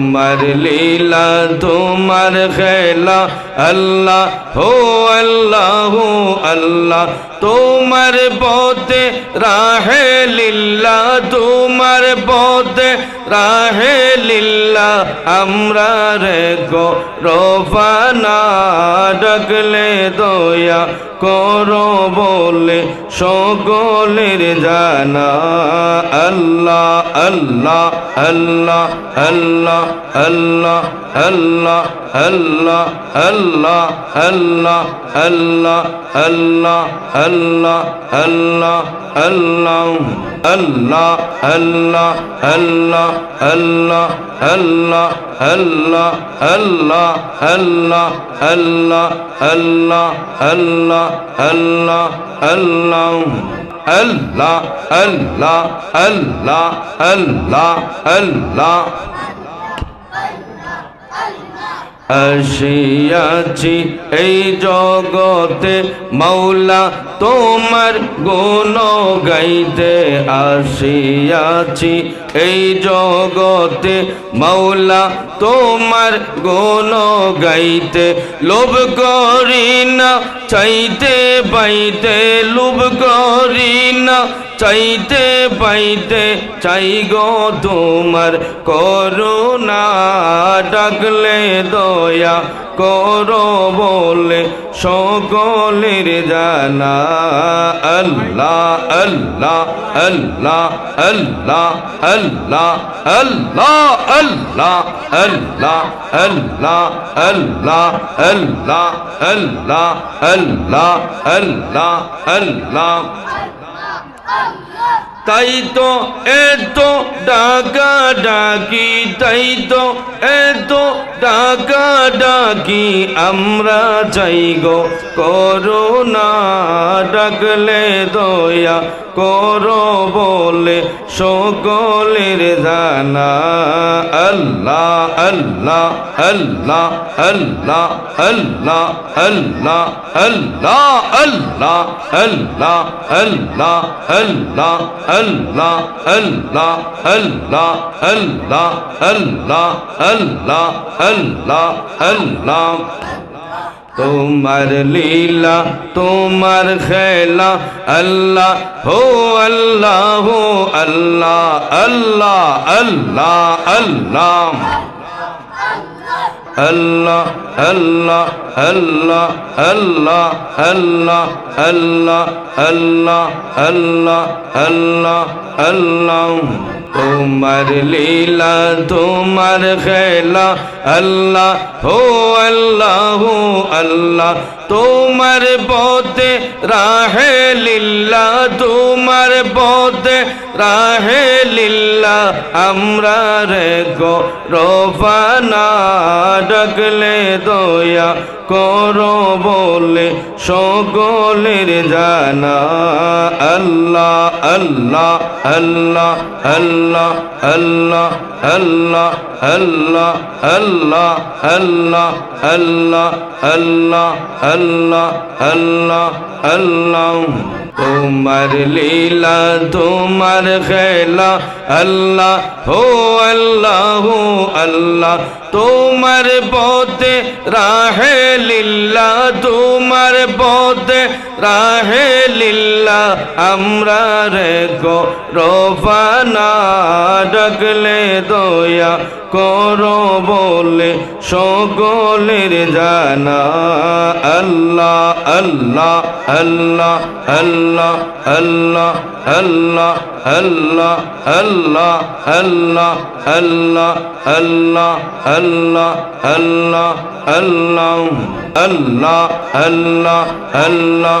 তোমার লীলা, তোমার খেলা। আল্লাহ, হো আল্লাহ আল্লাহ, তোমার পথে রাহে লীলা, তোমার পথে রাহে লিল্লা আমরা রে গো রোফানা ডাকলে দয়া করো বলে সকলের জানা আল্লাহ আল্লাহ আল্লাহ আল্লাহ আল্লাহ আল্লাহ আল্লাহ আল্লাহ আল্লাহ আল্লাহ আল্লাহ আল্লাহ আল্লাহ আল্লাহ আল্লাহ আল্লাহ আল্লাহ আল্লাহ আল্লাহ আল্লাহ আল্লাহ আল্লাহ আল্লাহ আল্লাহ আল্লাহ আল্লাহ আল্লাহ আল্লাহ আল্লাহ আল্লাহ আল্লাহ আল্লাহ আসিয়াছি এই জগতে মৌলা তোমার গুণ গাইতে আসিয়াছি এই জগতে মৌলা তোমার গুণ গাইতে, লোভ করি না, চাইতে পাইতে, লোভ করি না, চাইতে পাইতে, চাই গো তোমার করুণা, ডাকলে দয়া করো বলে সকলের জানা আল্লাহ আল্লাহ আল্লাহ আল্লাহ আল্লাহ আল্লাহ আল্লাহ আল্লাহ আল্লাহ আল্লাহ আল্লাহ আল্লাহ আল্লাহ আল্লাহ আল্লাহ তাই তো এত ডাকা ডাকি তাই তো এত ডাকা ডাকি, আমরা যাই গো করোনা ডাকলে দয়া করো বলে সকলের জানা আল্লাহ আল্লাহ আল্লাহ আল্লাহ আল্লাহ আল্লাহ আল্লাহ আল্লাহ আল্লাহ আল্লাহ আল্লাহ আল্লাহ আল্লাহ আল্লাহ আল্লাহ আল্লাহ আল্লাহ আল্লাহ আল্লাহ তোমার লীলা তোমার খেলা আল্লাহ হো আল্লাহ হো আল্লাহ আল্লাহ আল্লাহ আল্লাহ আল্লাহ আল্লাহ আল্লাহ আল্লাহ আল্লাহ আল্লাহ আল্লাহ আল্লাহ আল্লাহ আল্লাহ তোমার লীলা, তোমার খেলা, আল্লাহ, হো আল্লাহ হো আল্লাহ। তোমার পথে রাহে লিল্লা তোমার পথে রাহে লিল্লা আমরা রে গো রোফানা, ডাকলে দয়া করো বলে সকলের জানা আল্লাহ আল্লাহ আল্লাহ আল্লাহ আল্লাহ আল্লাহ আল্লাহ আল্লাহ আল্লাহ আল্লাহ আল্লাহ আল্লাহ আল্লাহ আল্লাহ তোমার লীলা তোমার খেলা আল্লাহ হো আল্লাহ আল্লাহ। তোমার পথে রাহে লীলা তোমার পথে রাহে লিল্লা আমরা রে গো রোফানা ডাকলে দয়া করো বলে সকলের জানা আল্লাহ আল্লাহ আল্লাহ আল্লাহ আল্লাহ আল্লাহ আল্লাহ আল্লাহ আল্লাহ আল্লাহ আল্লাহ আল্লাহ আল্লাহ আল্লাহ আল্লাহ আল্লাহ আল্লাহ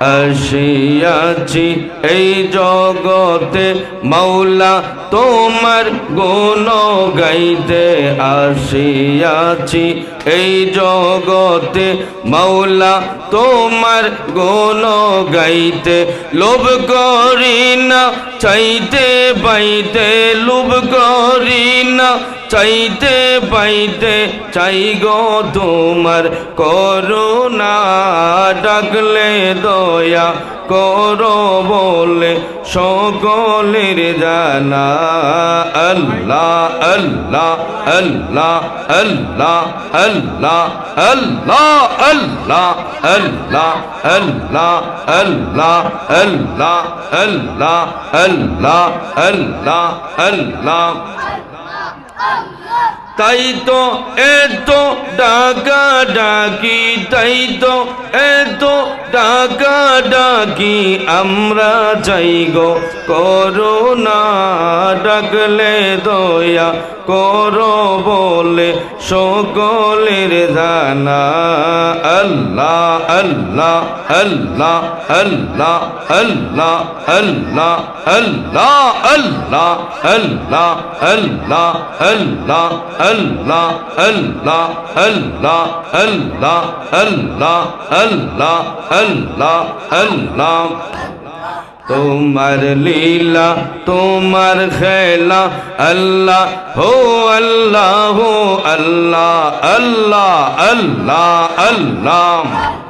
আসিয়াছি এই জগতে মৌলা তোমার গুণ গাইতে আসিয়াছি এই জগতে মৌলা তোমার গুণ গাইতে, লোভ করি না, চাইতে বাইতে লোভ করি না চাইতে পাইতে চাই গো তোমার করুণা ডাকলে দয়া করো বলে সকলের জানা আল্লাহ আল্লাহ আল্লাহ আল্লাহ আল্লাহ আল্লাহ আল্লাহ আল্লাহ আল্লাহ আল্লাহ আল্লাহ আল্লাহ আল্লাহ আল্লাহ আল্লাহ Oh! তাই তো এত ডাকা ডাকি তাই তো এত ডাকা ডাকি আমরা চাই গো করুণা ডাকলে দয়া করো বলে সকলের জানা আল্লাহ আল্লাহ আল্লাহ আল্লাহ আল্লাহ আল্লাহ আল্লাহ আল্লাহ আল্লাহ আল্লাহ আল্লাহ আল্লাহ আল্লাহ আল্লাহ আল্লাহ আল্লাহ আল্লাহ আল্লাহ আল্লাহ তোমার লীলা, তোমার খেলা, আল্লাহ, হো আল্লাহ হো আল্লাহ আল্লাহ আল্লাহ আল্লাহ।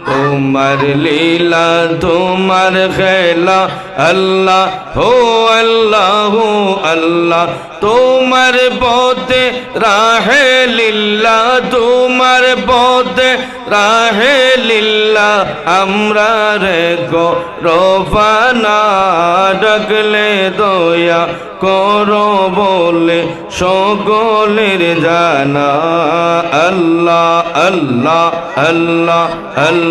তোমার লীলা, তোমার খেলা, আল্লাহ, হো আল্লাহ আল্লাহ। তোমার পথে রাহে লীলা, তোমার পথে রাহে লিল্লা আমরা রে গো রোফানা ডাকলে দয়া করো বলে সকলের জানা। আল্লাহ আল্লাহ আল্লাহ আল্লাহ।